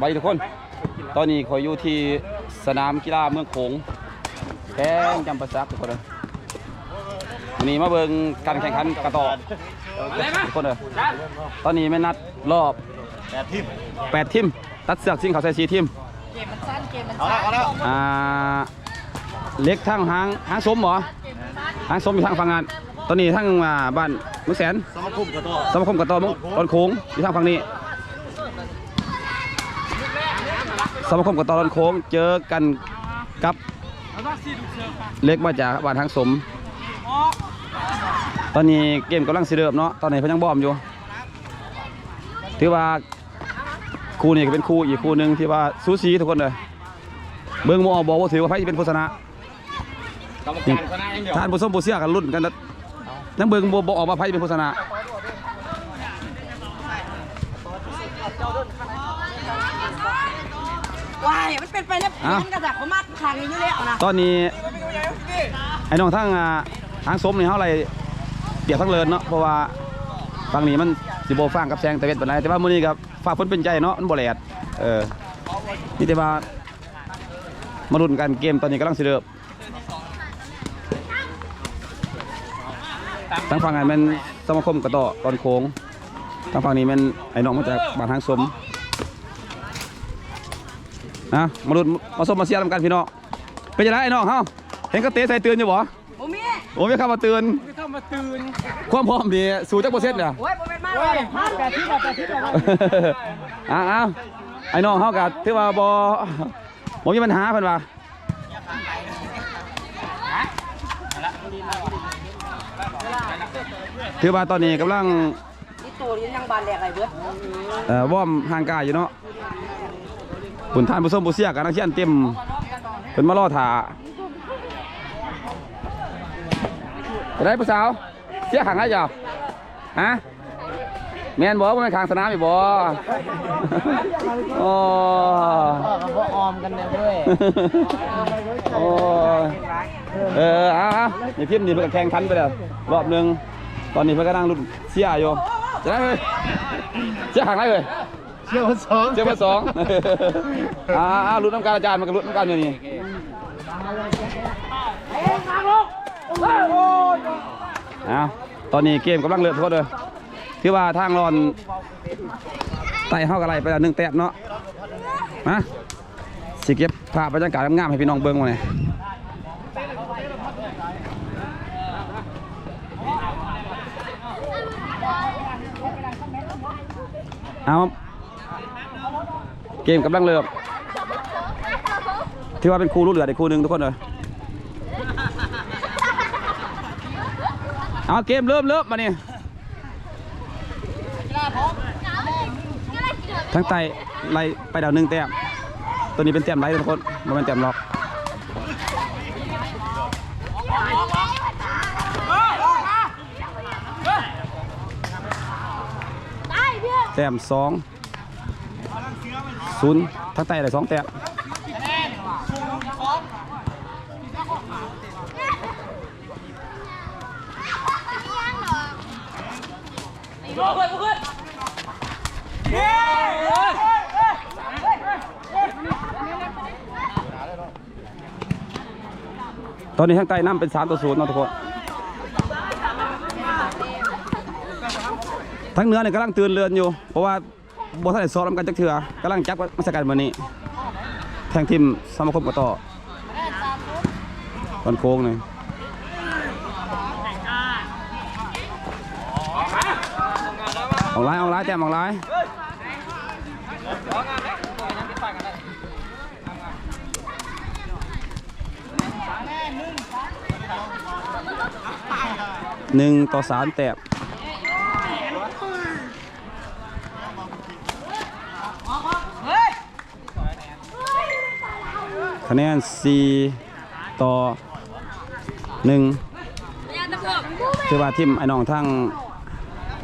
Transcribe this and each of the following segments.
บายดีทุกคน ตอนนี้ขอยอยู่ที่สนามกีฬาเมืองโขงแข้งจำปาสักทุกคนเลยวันนี้มาเบิ่งการแข่งขันกระต่อทุกคนเลยตอนนี้ไม่นัดรอบแปดทิม8ทีมตัดเสือกซิ่งเขาใส่สีทีมเกมมันสั้นเกมมันเอาสั้ละนเอาละอ่าเล็กทั้งหางหางสมเหรอหางสมอยู่ทางฝั่งงาน ตอนนี้ทั้งอ่าบ้านมุกแสนสมาคมกระโดดสมาคมกระต่อมุกตอนโค้งอยู่ทางฝั่งนี้ สมาคมกระต่อตอนโค้งเจอกันกับเล็กมาจากบ้านทางสม ตอนนี้เกมกำลังสิเริ่มเนาะตอนนี้เพิ่นยังบอมอยู่ ถือว่าคู่นี้ก็เป็นคู่อีกคู่หนึ่งที่ว่าสูสีทุกคนเลยเบิ่งหมอบอกว่าถือว่าไพ่เป็นผู้ชนะกรรมการชนะอย่างเดียวท่านผู้ชมผู้เสียกันรุ่นกันนะนั่งเบิ่งบ่บอกออกมาไพ่เป็นผู้ชนะว้ายมัน เป็นไปแล้วมันกระดักเขามัดคางอยู่แล้วนะตอนนี้ไอ้น้องทั้งอ่าทางสมนี่เฮาอะไรเปรียบทั้งเลินเนาะเพราะว่าฝั่งนี้มันสิบ่ฟังกับแสงตะเวนปานใดแต่ว่ามื้อนี้ก็ฟ้าฝนเป็นใจเนาะมันบ่แลดเออนี่แต่ว่ามาลุ้นกันเกมตอนนี้กำลังสิเริ่มทางฝั่งนั้นแมันสมาคมกระต่อตอนโค้งทางฝั่งนี้แมันไอ้น้องมาจากบ้านทางสม นะมาลุ้นมาสมมาเชียร์นำกันพี่น้องเป็นจังไดไอ้น้องเฮาเห็นก็เตะใส่เตือนอยู่บ่โอ้มีโอ้ไม่เข้ามาเตือนไม่เข้ามาตื่นความพร้อมดีสู่จักเปอร์เซ็นต์เนี่ยโอ้ยโมเป็นมากเลยพลาดแบบที่แบบที่แบบอ้าวอ้าวไอ้น้องเฮากัถือว่าบ่บ่มีปัญหาเพิ่นว่าถือว่าตอนนี้กำลังนี่ตัวนี้ยังบานแหลกอะไรเบิดเอ่อวอร์มห่างกายอยู่เนาะ คุณท่านผู้มผู้เสียกันนักเชียนเต็มเพิ่นมารอถ่าไปได้ผู้สาวเสียขังให้จ้ะฮะแมนบ่ว่ามันข้างสนามอีกบ่โอ้พอออมกันเลยเว้ยโอ้เออเอาเอานี่ทีมนี่เพิ่นก็แข่งขันไปแล้วรอบหนึ่งตอนนี้เพิ่นก็นั่งรุ่นเสียอยู่จะได้เลยเสียขังได้เลย เชื่อว่าสองเสียมาสองอ่าอ่ารุ่นน้ำการอาจารย์มันก็รุ่นน้ำการอยู่นี่เอาตอนนี้เกมกำลังเลือดโทษเลยคือว่าทางรอนไต่เข้ากับอะไรไปแล้วหนึ่งแต้มเนาะนะสิเก็บภาพบรรยากาศงามๆให้พี่น้องเบิ้งมาเนี่ยเอา เกมกำลังเริ่มถือว่าเป็นครูรู้เหลือดอีกครูหนึ่งทุกคนเลยเอาเกมเริ่มเริ่มมาเนี่ยทั้งไตไล่ไปดาวหนึ่งแต้มตัวนี้เป็นแต้มไล่ทุกคนมันเป็นแต้มล็อกแต้มสอง ศูนย์ทั้งไตได้สองแต้มตอนนี้ทางใต้น้ำเป็น3ต่อ0เนาะทุกคนทั้งเนื้อเนี่ยกำลังตื่นเรือนอยู่ เพราะว่า บอสได้ซ้อมกันจักเถื่อกำลังจับมาสกัดวันนี้ แทงทีมสมาคมกต่อตอนโค้งเลยออกไลน์ออกไลน์แต้มออกไลน์หนึ่งต่อสามแต้ม คะแนนสี่ต่อหนึ่งถือว่าทีมไอ้น้องทั้ง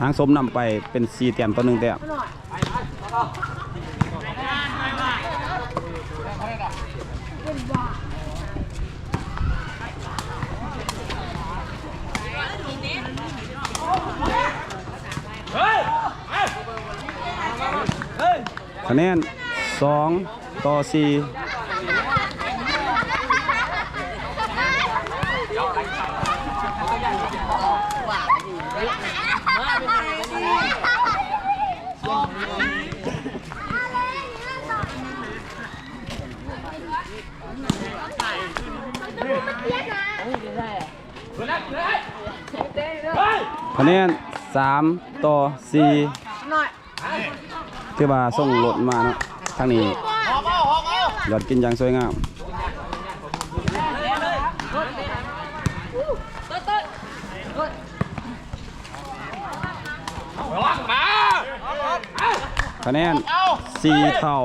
ทางสมนำไปเป็นสี่แต้มต่อหนึ่งแต้มคะแนนสสองต่อสี่ คะแนนสามต่อสี่หน่อยที่ว่าส่งรถมาเนาะทางนี้หอมเอาหอมเอายอดกินอย่างสวยงามคะแนนสี่เท่า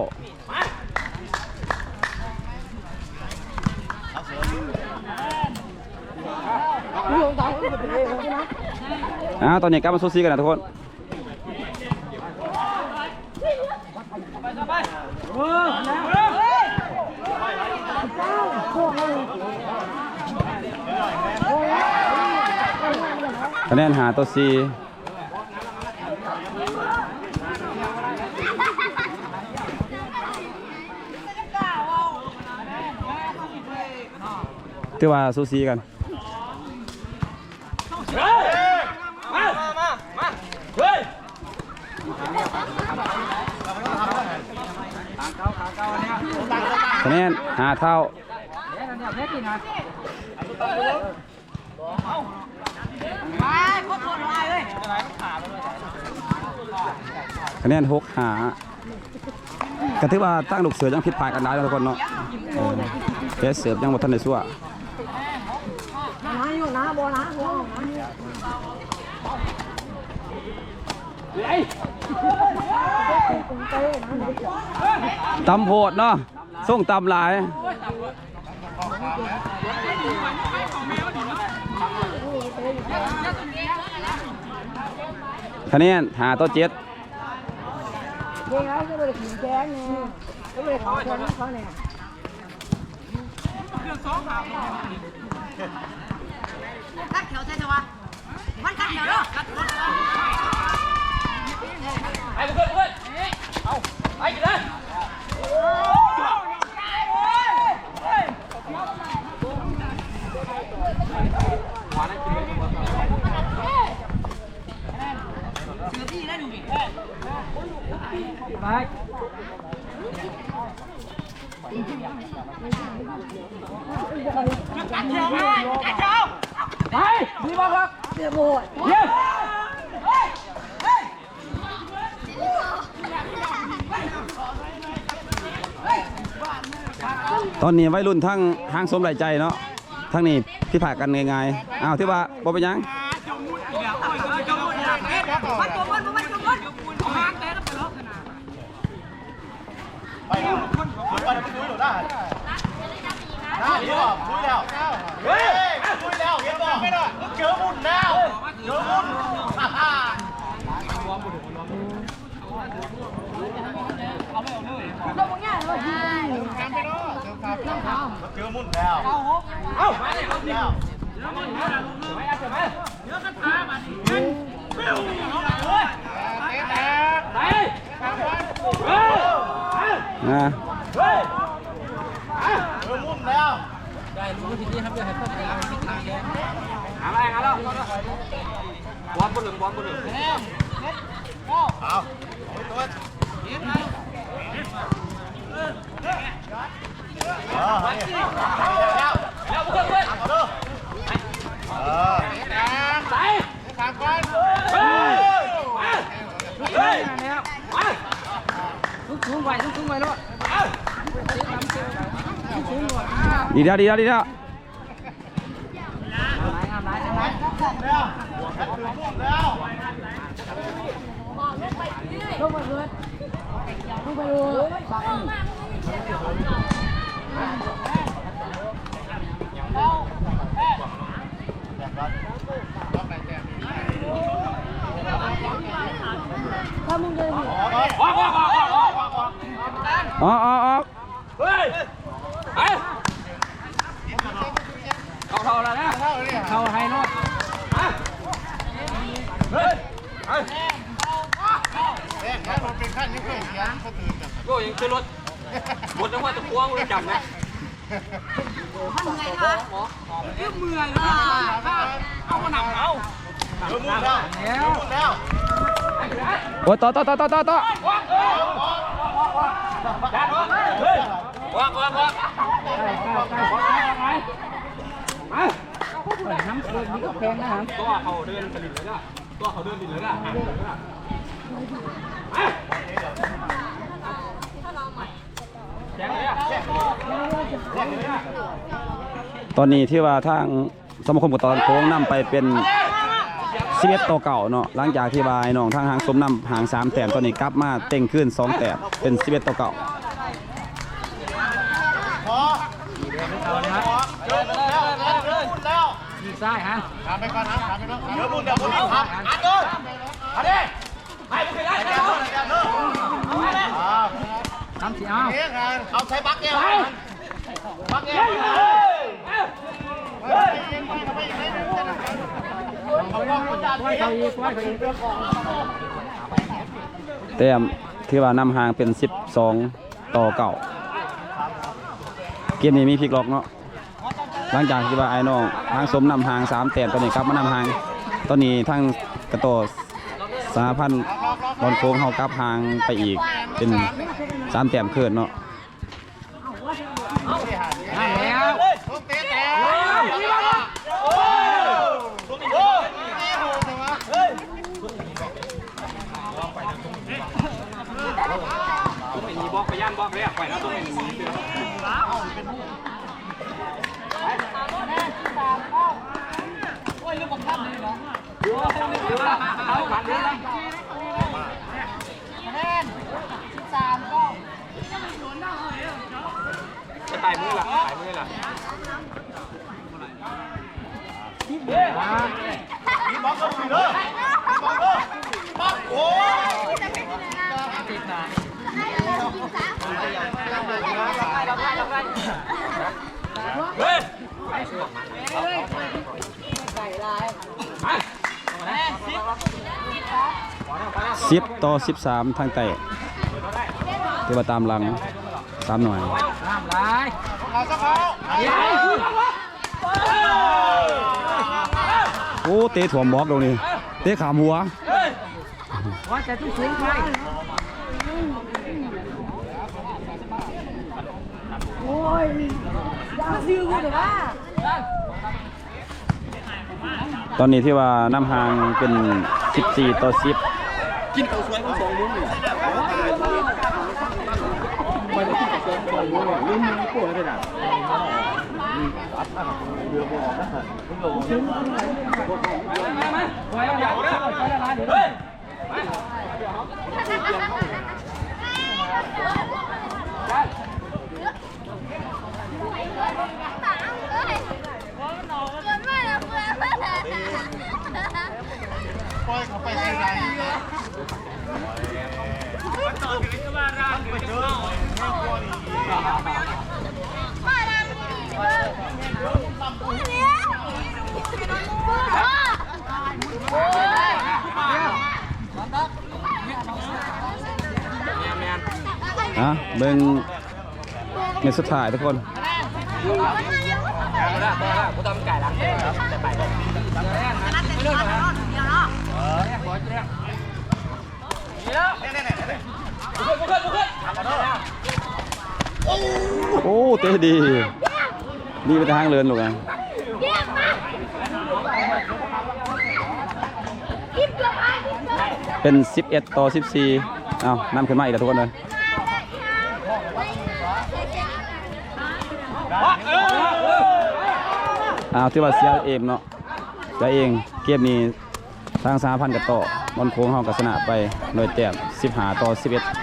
อ้าวตอนนี้กลับมาสู้ซีกันนะทุกคนคะแนนหาตัวซีที่ว่าสู้ซีกัน คะแนนหาเท่าคะแนนหกหาก็ถือว่าตั้งลูกเสือยังผิดพลาดกันได้ทุกคนเนาะเออเสเสิร์ฟยังบ่ทันได้สั่วนะอยู่นะโบนะโบนะ ตำโพดเนาะส่งตำหลายคะแนนหาตัวเจ็ดเจ๊เขาจะไปถึงแจ้งเนี่ยจะไปขอคนเขาเนี่ยกัดแถวใช่ไหมมันกัดแถวเนาะ ไปเพื่อนเพื่อนเอาไปกันเลยไปดีมากครับเดี๋ยวโบยเยี่ยม ตอนนี้วัยรุ่นทั้งห้างสมหลายใจเนาะทั้งนี้พี่ผ่ากันง่ายๆอ้าวที่ว่าบ่เป็นหยัง มันตัวมันมันตัวมันหางแต่ก็ไปแล้ว ไปแล้วคุยไปคุยหรือได้ได้ดีป่ะคุยแล้วเฮ้ยคุยแล้วเห็นป่ะเจอมุ่นแล้วเจอมุ่นฮ่าฮ่าเจอมุ่นแล้วเอ้ามาแล้ว นะเจอมุ่นแล้วเอาตัวเออแล้วแล้วเพื่อนเพื่อนเอาเด้อเออใส่ขาก่อนเฮ้ยเฮ้ย ดีแล้วดีแล้วดีแล้วอ๋ออ๋ออ๋อ เฮ้ย เข้าแล้วนะเข้าให้รอด เฮ้ย แม่งแค่รถเป็นขั้นนี้นเขาตื่นนโอ้ยังคือรถหมดจังหวะตะควงเลยจับนะทำไงคะเรื่องเมื่อยเลยเอามาหนักเอาเดี๋ยวมุนแล้วเดี๋ยวมุนแล้วโอ้ต่อต่อต่อต่อต่อต่อวักวักวักน้ำเค็มนี่ก็แพงนะครับตัวเขาเดินกระดิ่งเลยนะตัวเขาเดินดิ่งเลยนะแจ้งเลยอะ ตอนนี้ที่ว่าทางสมาคมกับตอนโค้งนำไปเป็น11ต่อเก่าเนาะหลังจากที่ว่าไอ้น้องทางหางสมนำหาง3แต้มตอนนี้กลับมาเต็งขึ้น2แต้มเป็น11ต่อเก่าพอเดี๋ยวมุนแล้วเดี๋ยวมุนแล้วยิงซ้ายฮะถามไปก่อนนะถามไปก่อนเดี๋ยวมุนเดี๋ยวมุนครับอัดเลยอัดเลยไปมึงไปได้เดี๋ยวเดี๋ยวเลิกอ่าทำสิเอาเอ๊ะงานเอาใช้บักแก้วบักแก้วเฮ้ยเย็นไปทำไมอย่ แต้มที่ว่านำห่างเป็น 12 ต่อเก่าเกมนี้มีพลิกล็อกเนาะหลังจากที่ว่าไอ้น้องทางสมนำห่าง3แต้มตอนนี้กลับมานำห่าง ตอนนี้ทางกระโตสาพันธ์บอลโค้งเขากลับห่างไปอีกเป็น3แต้มขึ้นเนาะ นั่นแล้ว ลูกเตะแก้วโอ้ยโอ้ยลูกโอ้ยนี่โหดจังวะเฮ้ย เป็นมีบล็อกไปย่านบล็อกเลยอะ ไปแล้วต้องเป็นมีเสือเอาขวัญเดือนละแน่นสามก็จะตายมือละตายมือละมีบอกก็มีเลยมีบล็อกเลยบล็อกโอ้ย เฮ้ย 10 ต่อ 13 ทางไต่ที่ว่าตามหลังตามหน่อยน้ำลายโอ้เตะถ่วมบล็อกตรงนี้ เตะขามหัวว่าจะต้องสูงไปโอ้ยยาซื้อกูแต่ว่าตอนนี้ที่ว่าน้ำหางเป็น 14 ต่อ 10 กินข้าวสวยของสองมุ้งนี่ไม่ได้กินข้าวสวยของสองมุ้งอะลืมมือปวดเลยนะมามาไว้เอาอย่างนี้ไปละลายเฮ้ยปล่อยเขาไปที่ไหน อะเบิ่งในสุดท้ายทุกคนได้ได้กูต้องไก่ละจะไปเลยเรื่องอะไรขอเรื่องนี่แล้วเนี่ยเนี่ยเนี่ยบุกขึ้นบุกขึ้นโอ้เตะดีดีไปทางเลินลูกอะเป็น 11 ต่อ 14 เอานำขึ้นมาอีกแล้วทุกคนเลย อ้าวที่ว่าเสียเองเนาะเสียเองเกมนี้ทางสาพันธ์กับต่อบอลโค้งห้องกัสนะไปโดยแต้ม15 ต่อ 11